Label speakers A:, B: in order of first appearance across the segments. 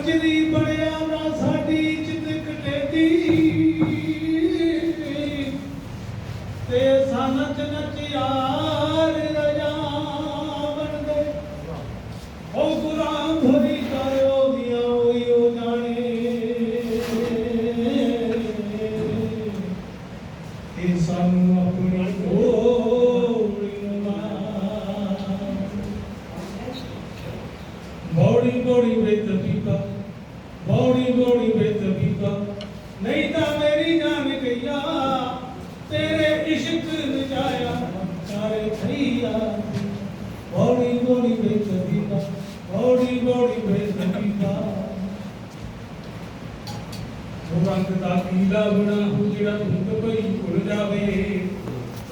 A: ਕੰਜਰੀ ਬਣਿਆ ਨਾ ਸਾਡੀ ਚਿਤਕ ਟੇਡੀ ਤੇ ਸਨਚ ਨਚ ਬੋੜੀ ਬੋੜੀ ਵੇਤ ਨਹੀਂ ਤਾਂ ਮੇਰੀ ਜਾਨ ਗਈਆ, ਤੇਰੇ ਇਸ਼ਕ ਨਜਾਇਆ ਸਾਰੇ ਥਈਆ। ਬੋੜੀ ਬੋੜੀ ਵੇਤ ਪੀਪਾ ਬੋੜੀ ਬੋੜੀ ਵੇਤ ਪੀਪਾ ਰੰਗ ਦਾ ਕੀਲਾ ਬਣਾ ਹੋ ਜਿਹੜਾ ਪਈ ਭੁੱਲ ਜਾਵੇ।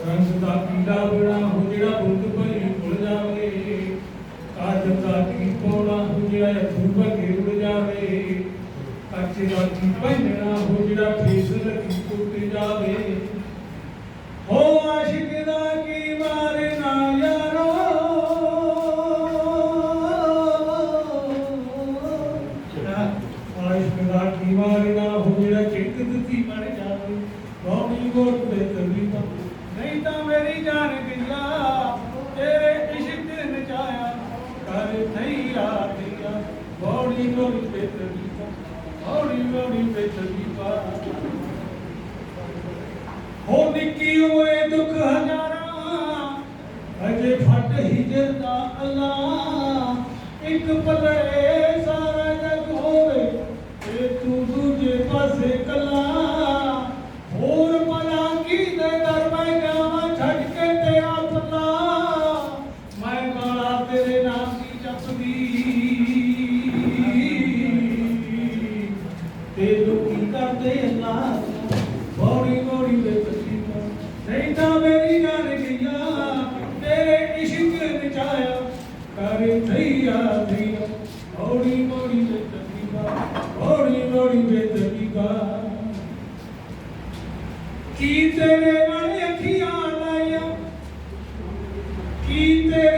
A: ਰੰਗ ਦਾ ਕੀਲਾ ਬਣਾ ਹੋ ਜਿਹੜਾ ਪਈ ਭੁੱਲ ਜਾਵੇ ਕਾਜ ਦਾ ਕੀ ਪੋਣਾ ਹੋ ਜਿਹੜਾ ਧੂਪ ਕੇ ਉੜ ਜਾਵੇ ਕੱਚ ਦਾ ਕੀ ਪਹਿਨਣਾ ਹੋ ਜਿਹੜਾ ਫੇਸ ਲੱਗੀ ਟੁੱਟ ਜਾਵੇ। ਹੋ ਆਸ਼ਿਕ ਦਾ ਕੀ ਮਾਰੇ ਨਾ ਆਸ਼ਿਕ ਦਾ ਕੀ ਮਾਰੇ ਹੋ ਜਿਹੜਾ ਚਿੱਤ ਦਿੱਤੀ ਮਰ ਜਾਵੇ। ਬੋੜੀ ਗੋਟ ਦੇ ਤਵੀਤਾ ਨਹੀਂ ਤਾਂ ਮੇਰੀ ਜਾਨ ਗਿਆ ਤੇਰੇ ਇਸ਼ਕ ਨਚਾਇਆ। ਕਰ ਥਈਆ ਥਈਆ ਬੋੜੀ ਗੋੜੀ ਤੇ। ਤਵੀਤਾ ਬੋੜੀ ਗੋੜੀ ਤੇ ਹੋ ਨਿੱਕੀ ਹੋਏ ਦੁੱਖ ਹਜ਼ਾਰਾਂ ਅਜੇ ਫਟ ਹੀ ਜਾਂਦਾ ਅੱਲਾ। ਇੱਕ ਪਲੇ ਸਾਰਾ ਜਗ ਹੋਵੇ, ਤੇ ਤੂੰ ਦੂਜੇ ਪਾਸੇ ਕੱਲਾ ਕਰ ਥਈਆ ਥਈਆ ਬੋੜੀ ਬੋੜੀ ਵੇ ਤਸੀਮਾ ਬੋੜੀ ਬੋੜੀ ਵੇ ਕੀ ਤੇਰੇ ਨਾਲ ਅੱਖੀਆਂ ਲਾਈਆਂ? ਕੀ ਤੇਰੇ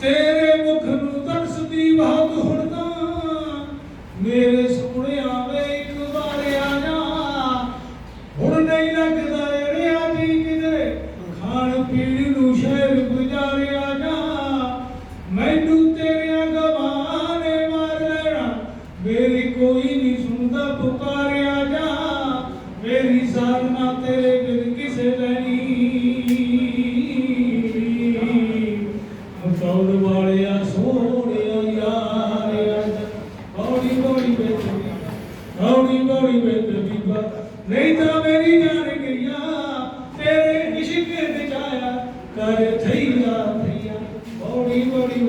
A: ਤੇਰੇ ਮੁਖ ਨੂੰ ਤਰਸਦੀ ਬਹੁਤ ਹੁਣ ਮੇਰੇ ਸੋਹਣਿਆ ਵੇ ਇੱਕ ਵਾਰ ਆ ਜਾ। ਹੁਣ ਨਹੀਂ ਲੱਗਦਾ ਅੜਿਆ ਜੀ ਕਿਧਰੇ ਖਾਣ ਪੀਣ ਨੂੰ ਸ਼ਹਿਰ ਗੁਜ਼ਾਰਿਆ ਜਾ। ਮੈਨੂੰ ਤੇਰੀਆਂ ਗਵਾਂ ਨੇ ਮਾਰ ਲੈਣਾ। ਮੇਰੀ ਕੋਈ ਨਹੀਂ ਸੁਣਦਾ ਪੁਕਾਰ ਬੋੜੀ ਬੋੜੀ ਵਿੱਚ ਬੀਬਾ ਨਹੀਂ ਤਾਂ ਮੇਰੀ ਜਾਨ ਗਈਆ, ਤੇਰੇ ਇਸ਼ਕ ਨਚਾਇਆ ਕਰ ਥਈਆ ਥਈਆ। ਬੋੜੀ ਬੋੜੀ